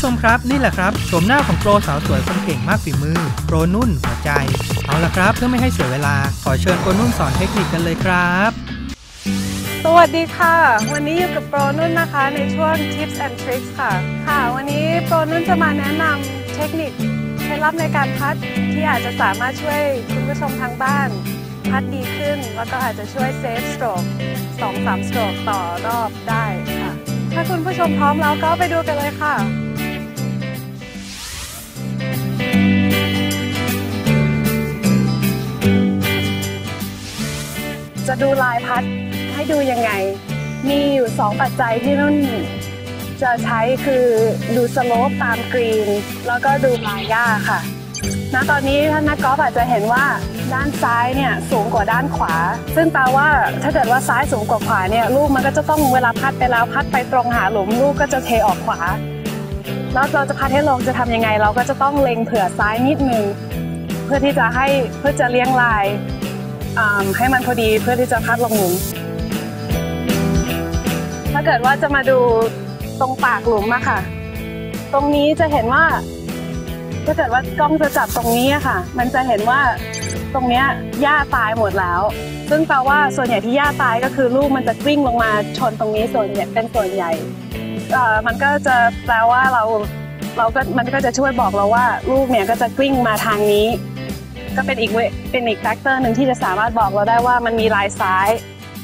ผู้ชมครับนี่แหละครับโฉมหน้าของโปรสาวสวยคนเก่งมากฝีมือ โปรนุ่นหัวใจ เอาละครับเพื่อไม่ให้เสียเวลา ขอเชิญโปรนุ่นสอนเทคนิคกันเลยครับ สวัสดีค่ะ วันนี้อยู่กับโปรนุ่นนะคะในช่วง Tips and Tricks ค่ะ ค่ะ วันนี้โปรนุ่นจะมาแนะนำเทคนิคเคล็ดลับในการพัดที่อาจจะสามารถช่วยคุณผู้ชมทางบ้าน พัดดีขึ้น แล้วก็อาจจะช่วยเซฟสโตรกสองสามสโตรกต่อรอบได้ค่ะ ถ้าคุณผู้ชมพร้อมแล้วก็ไปดูกันเลยค่ะ จะดูลายพัดให้ดูยังไง มีอยู่2ปัจจัยที่นุ่นจะใช้คือดูสโลปตามกรีน แล้วก็ดูลายหญ้าค่ะณตอนนี้ท่านนักกอล์ฟอาจจะเห็นว่าด้านซ้ายเนี่ยสูงกว่าด้านขวา ซึ่งแปลว่าถ้าเกิดว่าซ้ายสูงกว่าขวาเนี่ยลูกมันก็จะต้องเวลาพัดไปแล้วพัดไปตรงหาหลุมลูกก็จะเทออกขวา แล้วเราจะพัดให้ลงจะทำยังไง เราก็จะต้องเล็งเผื่อซ้ายนิดนึงเพื่อที่จะให้เพื่อจะเลี้ยงลาย ให้มันพอดีเพื่อที่จะพัดลงหลุม ถ้าเกิดว่าจะมาดูตรงปากหลุมอะค่ะ ตรงนี้จะเห็นว่า ถ้าเกิดว่ากล้องจะจับตรงนี้อะค่ะ มันจะเห็นว่าตรงเนี้ยหญ้าตายหมดแล้ว ซึ่งแปลว่าส่วนใหญ่ที่หญ้าตายก็คือลูกมันจะกลิ้งลงมาชนตรงนี้ส่วนใหญ่เป็นส่วนใหญ่มันก็จะแปลว่าเราเราก็มันก็จะช่วยบอกเราว่าลูกเนี่ยก็จะกลิ้งมาทางนี้ ก็เป็นอีกเวเป็นอีกแฟกเตอร์หนึ่งที่จะสามารถบอกเราได้ว่ามันมีลายซ้าย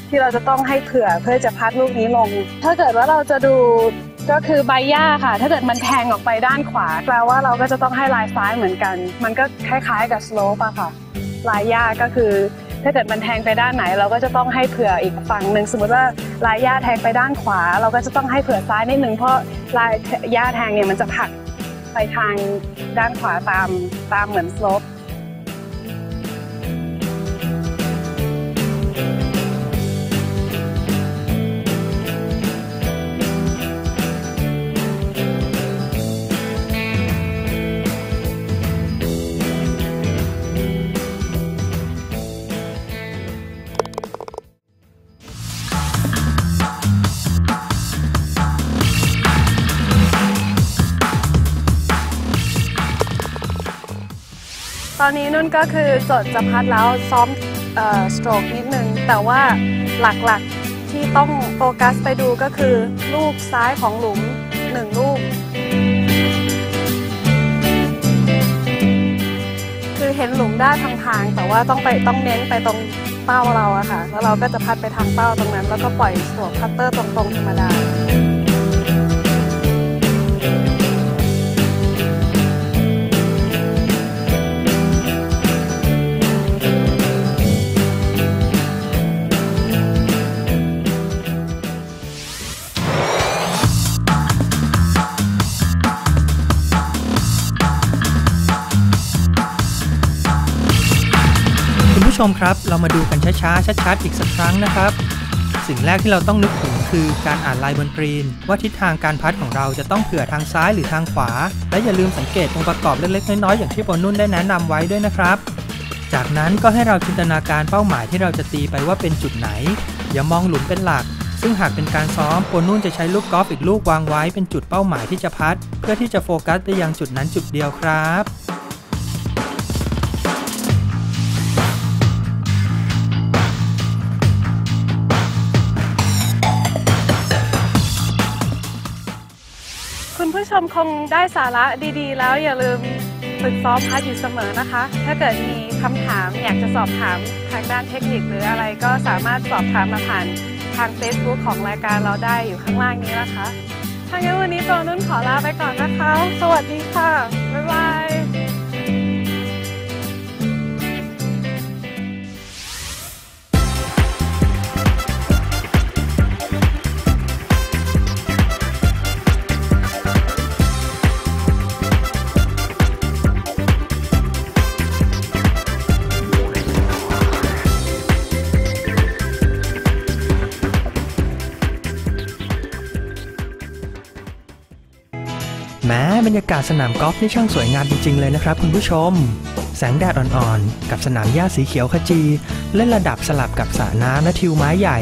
ที่เราจะต้องให้เผื่อเพื่อจะพัดลูกนี้ลง ถ้าเกิดว่าเราจะดูก็คือใบหญ้าค่ะ ถ้าเกิดมันแทงออกไปด้านขวาแปลว่าเราก็จะต้องให้ลายซ้ายเหมือนกัน มันก็คล้าย ๆ กับสโลปอะค่ะ ลายหญ้าก็คือ ถ้าเกิดมันแทงไปด้านไหน เราก็จะต้องให้เผื่ออีกฝั่งหนึ่งสมมติว่าลายหญ้าแทงไปด้านขวา เราก็จะต้องให้เผื่อซ้ายนิดนึงเพราะลายหญ้าแทงเนี่ยมันจะผักไปทางด้านขวาตามตามเหมือนสโลป ตอนนี้นุ่นก็คือจดจะพัดแล้วซ้อมสโตรกนิดนึง แต่ว่าหลักๆที่ต้องโฟกัสไปดูก็คือ ลูกซ้ายของหลุมหนึ่งลูก คือเห็นหลุมได้ทางทางแต่ว่าต้องไปต้องเน้นไปตรงเป้าเราอะค่ะ แล้วเราก็จะพัดไปทางเป้าตรงนั้น แล้วก็ปล่อยสโตรกพัตเตอร์ตรงๆธรรมดา ผู้ชมครับ เรามาดูกันช้าๆ ชัดๆ อีกสักครั้งนะครับ สิ่งแรกที่เราต้องนึกถึงคือการอ่านลายบนกรีน ว่าทิศทางการพัดของเราจะต้องเผื่อทางซ้ายหรือทางขวา และอย่าลืมสังเกตองค์ประกอบเล็กๆ น้อยๆ อย่างที่โปรนุ่นได้แนะนำไว้ด้วยนะครับ จากนั้นก็ให้เราจินตนาการเป้าหมายที่เราจะตีไปว่าเป็นจุดไหน อย่ามองหลุมเป็นหลัก ซึ่งหากเป็นการซ้อมโปนุ่นจะใช้ลูกกอล์ฟอีกลูกวางไว้เป็นจุดเป้าหมายที่จะพัด เพื่อที่จะโฟกัสไปยังจุดนั้นจุดเดียวครับ ผู้ชมคงได้สาระดีๆ แล้วอย่าลืมฝึกซ้อมพัดอยู่เสมอนะคะ ถ้าเกิดมีคำถามอยากจะสอบถามทางด้านเทคนิคหรืออะไรก็สามารถสอบถามมาผ่านทาง Facebook ของรายการเราได้อยู่ข้างล่างนี้นะคะถ้างั้นวันนี้ตองนุ่นขอลาไปก่อนนะคะ สวัสดีค่ะ บ๊ายบาย แม้บรรยากาศสนามกอล์ฟนี่ช่างสวยงามจริงๆเลยนะครับคุณผู้ชม แสงแดดอ่อนๆ กับสนามหญ้าสีเขียวขจี เล่นระดับสลับกับสระน้ำและทิวไม้ใหญ่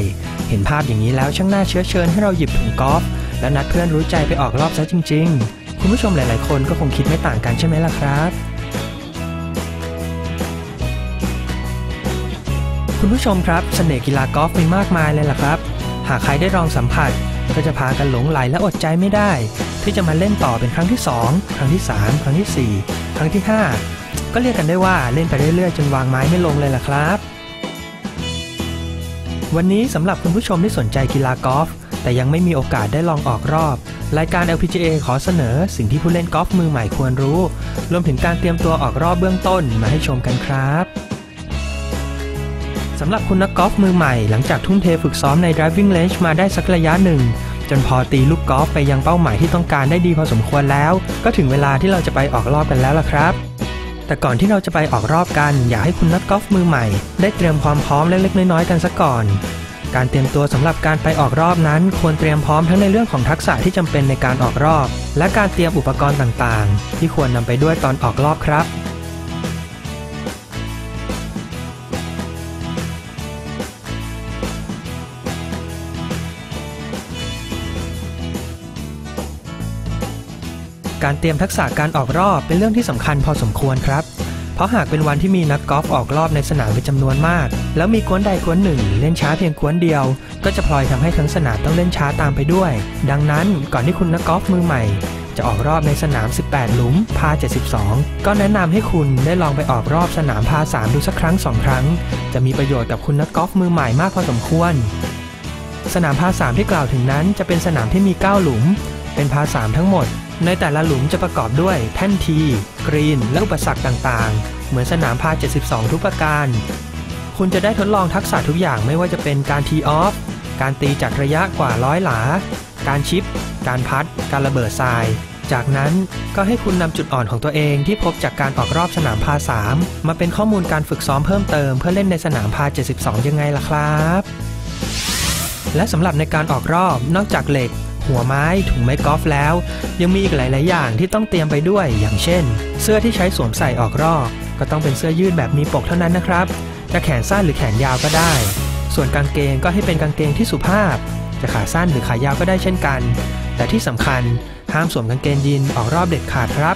เห็นภาพอย่างนี้แล้วช่างน่าเชื้อเชิญให้เราหยิบถุงกอล์ฟและนัดเพื่อนรู้ใจไปออกรอบซะจริง ๆ คุณผู้ชมหลายๆ คนก็คงคิดไม่ต่างกันใช่ไหมล่ะครับคุณผู้ชมครับเสน่ห์กีฬากอล์ฟมีมากมายเลยล่ะครับ หากใครได้ลองสัมผัส ก็จะพากันหลงไหลและอดใจไม่ได้ ที่จะมาเล่นต่อเป็นครั้งที่ 2 ครั้งที่ 3 ครั้งที่ 4 ครั้งที่ 5 ก็เรียกกันได้ว่าเล่นไปเรื่อยๆ จนวางไม้ไม่ลงเลยล่ะครับ วันนี้สำหรับคุณผู้ชมที่สนใจกีฬากอล์ฟแต่ยังไม่มีโอกาสได้ลองออกรอบ รายการ LPGA ขอเสนอสิ่งที่ผู้เล่นกอล์ฟมือใหม่ควรรู้ รวมถึงการเตรียมตัวออกรอบเบื้องต้นมาให้ชมกันครับำหรับคุณนักกอล์ฟมือใหม่ หลังจากทุ่มเทฝึกซ้อมใน driving range มาได้สักระยะหนึ่ง จนพอตีลูกกอล์ฟไปยังเป้าหมายที่ต้องการได้ดีพอสมควรแล้ว ก็ถึงเวลาที่เราจะไปออกรอบกันแล้วล่ะครับ แต่ก่อนที่เราจะไปออกรอบกัน อยากให้คุณนักกอล์ฟมือใหม่ ได้เตรียมความพร้อมเล็กๆน้อยๆกันซะก่อน การเตรียมตัวสำหรับการไปออกรอบนั้น ควรเตรียมพร้อมทั้งในเรื่องของทักษะที่จำเป็นในการออกรอบ และการเตรียมอุปกรณ์ต่างๆ ที่ควรนำไปด้วยตอนออกรอบครับ การเตรียมทักษะการออกรอบเป็นเรื่องที่สำคัญพอสมควรครับ เพราะหากเป็นวันที่มีนักกอล์ฟออกรอบในสนามเป็นจำนวนมาก แล้วมีกวนใดกวนหนึ่ง เล่นช้าเพียงกวนเดียว ก็จะพลอยทำให้ทั้งสนามต้องเล่นช้าตามไปด้วย ดังนั้นก่อนที่คุณนักกอล์ฟมือใหม่ จะออกรอบในสนาม 18 หลุมพา 72 ก็แนะนำให้คุณได้ลองไปออกรอบสนามพา 3 ดูสักครั้ง 2 ครั้ง จะมีประโยชน์กับคุณนักกอล์ฟมือใหม่มากพอสมควร สนามพา 3 ที่กล่าวถึงนั้น จะเป็นสนามที่มี 9 หลุม เป็นพา 3 ทั้งหมด ในแต่ละหลุมจะประกอบด้วยแท่นที กรีน และอุปสรรคต่างๆ เหมือนสนามพา 72 ทุกประการ คุณจะได้ทดลองทักษะทุกอย่างไม่ว่าจะเป็นการทีออฟ การตีจากระยะกว่าร้อยหลา การชิป การพัด การระเบิดทราย จากนั้นก็ให้คุณนำจุดอ่อนของตัวเองที่พบจากการออกรอบสนามพา 3 มาเป็นข้อมูลการฝึกซ้อมเพิ่มเติมเพื่อเล่นในสนามพา 72 ยังไงล่ะครับและสำหรับในการออกรอบนอกจากเหล็ก หัวไม้ ถุงไม้กอล์ฟแล้ว ยังมีอีกหลาย ๆ อย่างที่ต้องเตรียมไปด้วย อย่างเช่น เสื้อที่ใช้สวมใส่ออกรอบก็ต้องเป็นเสื้อยืดแบบมีปกเท่านั้นนะครับ จะแขนสั้นหรือแขนยาวก็ได้ ส่วนกางเกงก็ให้เป็นกางเกงที่สุภาพ จะขาสั้นหรือขายาวก็ได้เช่นกัน แต่ที่สำคัญห้ามสวมกางเกงยีนออกรอบเด็ดขาดครับ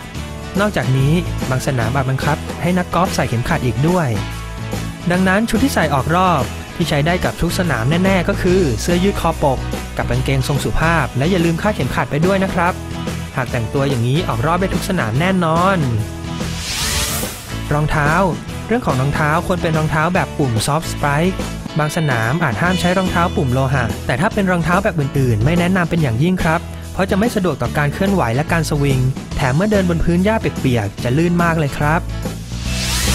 นอกจากนี้บางสนามอาจบังคับ ให้นักกอล์ฟใส่เข็มขัดอีกด้วย ดังนั้นชุดที่ใส่ออกรอบ ที่ใช้ได้กับทุกสนามแน่ ๆ ก็คือเสื้อยืดคอปก กับกางเกงทรงสุภาพ และอย่าลืมคาดเข็มขัดไปด้วยนะครับ หากแต่งตัวอย่างนี้ออกรอบได้ทุกสนามแน่นอน รองเท้า เรื่องของรองเท้าควรเป็นรองเท้าแบบปุ่มซอฟต์สไปค์บางสนามอาจห้ามใช้รองเท้าปุ่มโลหะ แต่ถ้าเป็นรองเท้าแบบอื่นๆ ไม่แนะนำเป็นอย่างยิ่งครับ เพราะจะไม่สะดวกต่อการเคลื่อนไหวและการสวิง แถมเมื่อเดินบนพื้นหญ้าเปียกๆจะลื่นมากเลยครับ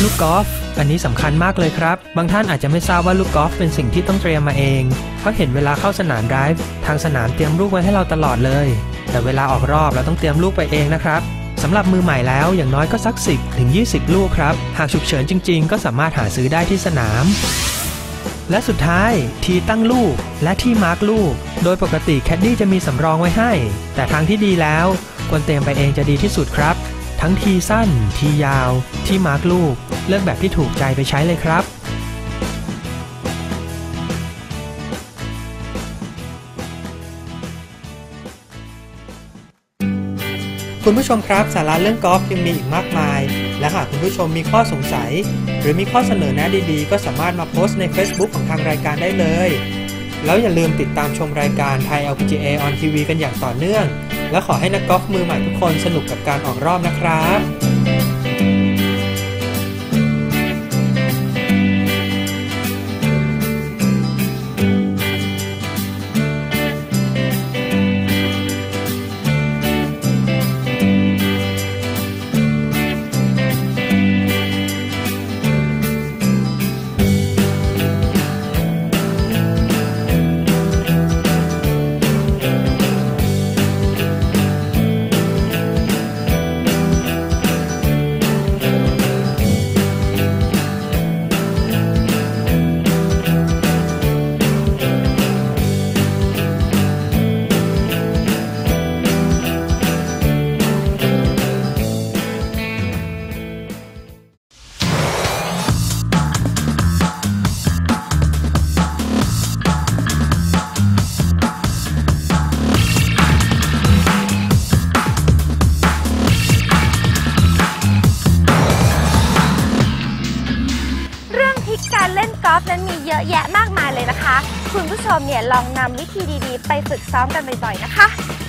ลูกกอล์ฟ อันนี้สำคัญมากเลยครับ บางท่านอาจจะไม่ทราบว่าลูกกอล์ฟเป็นสิ่งที่ต้องเตรียมมาเอง เพราะเห็นเวลาเข้าสนามไดฟ์ทางสนามเตรียมลูกไว้ให้เราตลอดเลย แต่เวลาออกรอบเราต้องเตรียมลูกไปเองนะครับสำหรับมือใหม่แล้วอย่างน้อยก็สัก 10ถึง20 ลูกครับ หากฉุกเฉินจริง ๆ ก็สามารถหาซื้อได้ที่สนาม และสุดท้าย ทีตั้งลูกและที่มาร์กลูก โดยปกติแคดดี้จะมีสำรองไว้ให้ แต่ทางที่ดีแล้วควรเตรียมไปเองจะดีที่สุดครับ ทั้งทีสั้น ทียาว ที่มาร์กลูก เลือกแบบที่ถูกใจไปใช้เลยครับคุณผู้ชมครับสาระเรื่องกอล์ฟยังมีอีกมากมาย และหากคุณผู้ชมมีข้อสงสัย หรือมีข้อเสนอแนะดีๆ ก็สามารถมาโพสต์ใน Facebook ของทางรายการได้เลย แล้วอย่าลืมติดตามชมรายการไทย LPGA on TV กันอย่างต่อเนื่อง และขอให้นักกอล์ฟมือใหม่ทุกคนสนุกกับการออกรอบนะครับ ลองนำวิธีดีๆ ไปฝึกซ้อมกันบ่อยๆนะคะ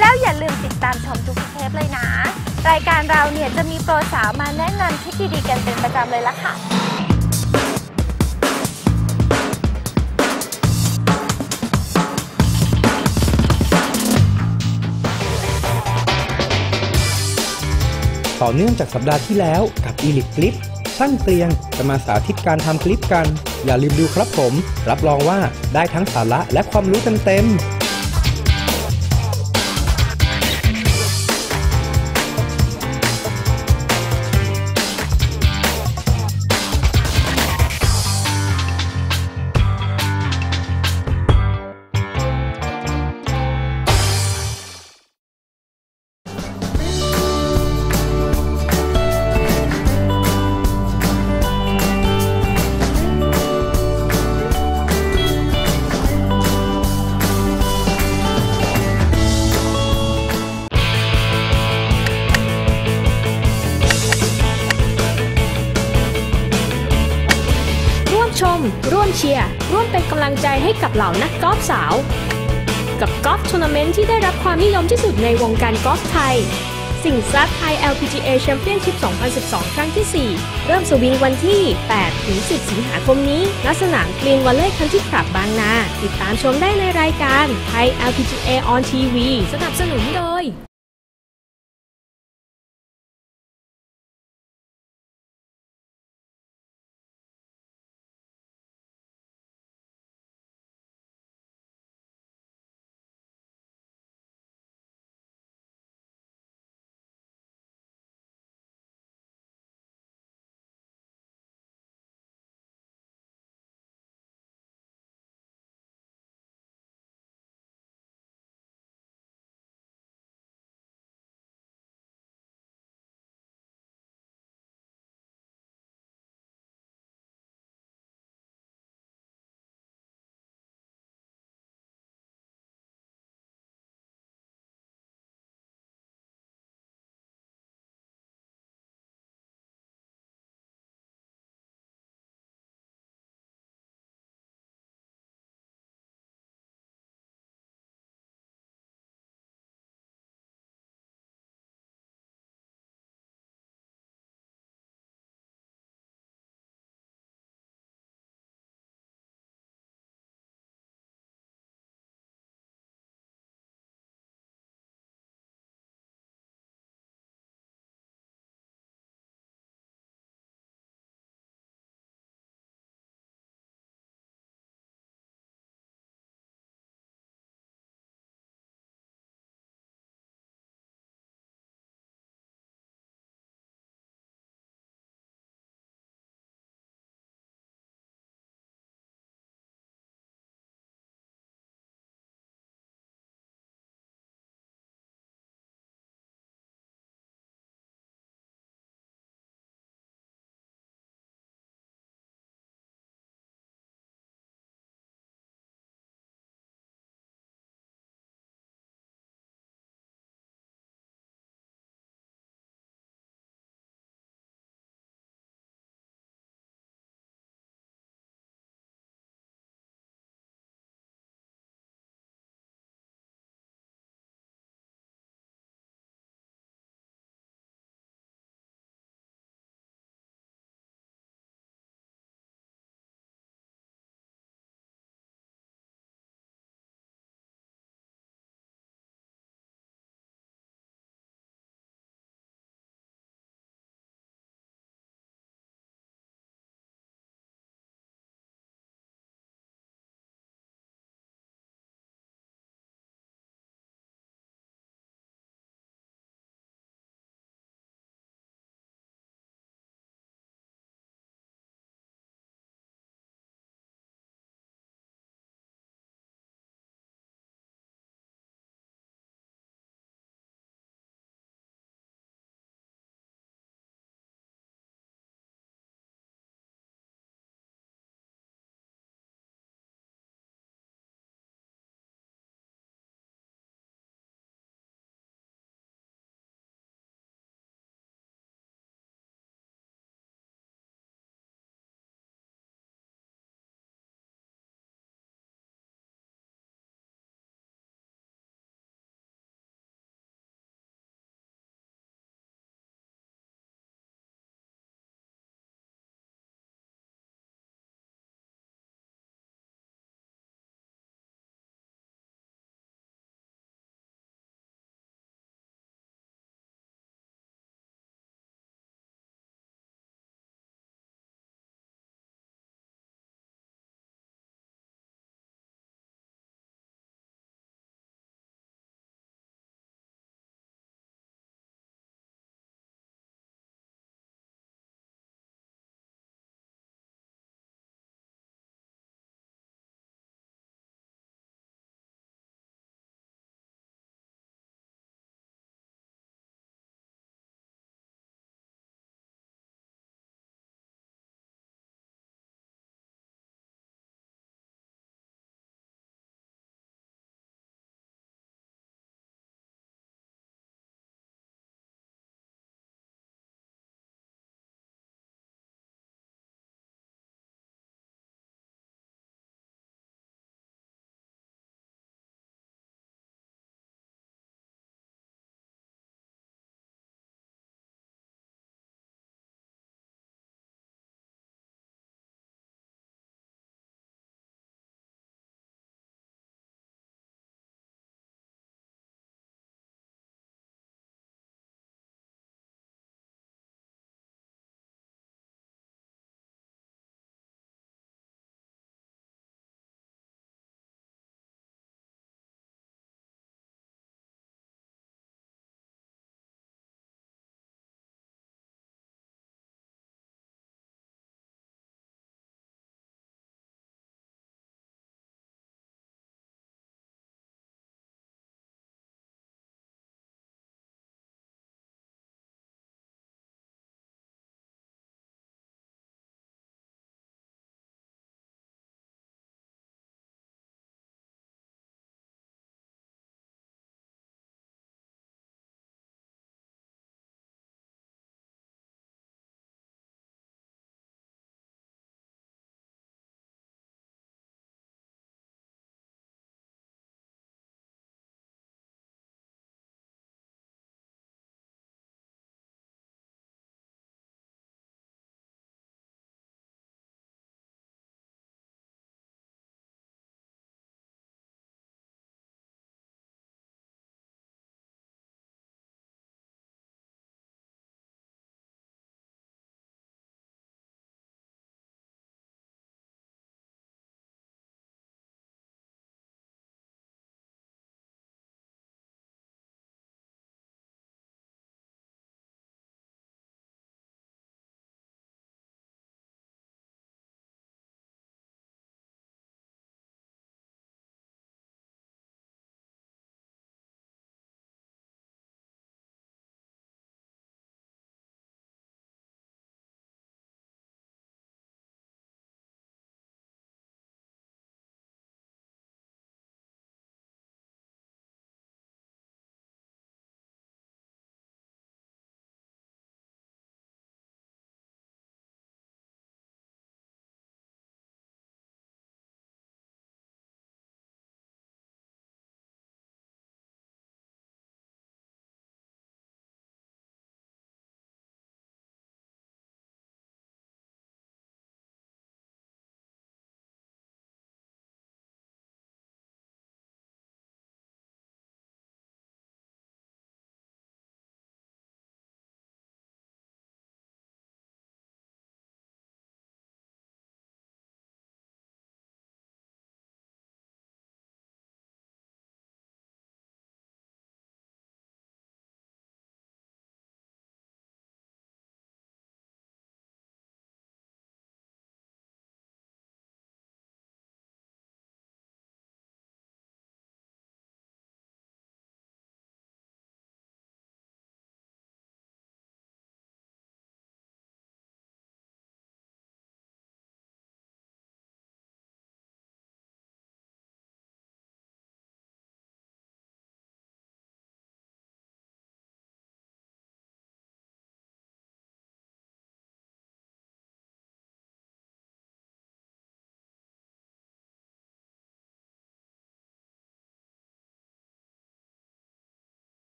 แล้วอย่าลืมติดตามชมทุกเทปเลยนะ รายการเราเนี่ยจะมีโปรสาวมาแนะนำทริคดีๆกันเป็นประจำเลยละค่ะต่อเนื่องจากสัปดาห์ที่แล้วกับอีลิ c คลิป ช่างเตียงจะมาสาธิตการทำคลิปกัน อย่าลืมดูครับผม รับรองว่าได้ทั้งสาระและความรู้เต็มๆ เหล่านักกอล์ฟสาว กับกอล์ฟทัวร์นาเมนต์ที่ได้รับความนิยมที่สุดในวงการกอล์ฟไทย สิ่งซัดไทย LPGA Championship 2012 ครั้งที่ 4 เริ่มสวิงวันที่ 8 ถึง 10 สิงหาคมนี้ ณ สนามกรีนวัลเล่คันที่ขับบางนา ติดตามชมได้ในรายการไทย LPGA on TV สนับสนุนโดย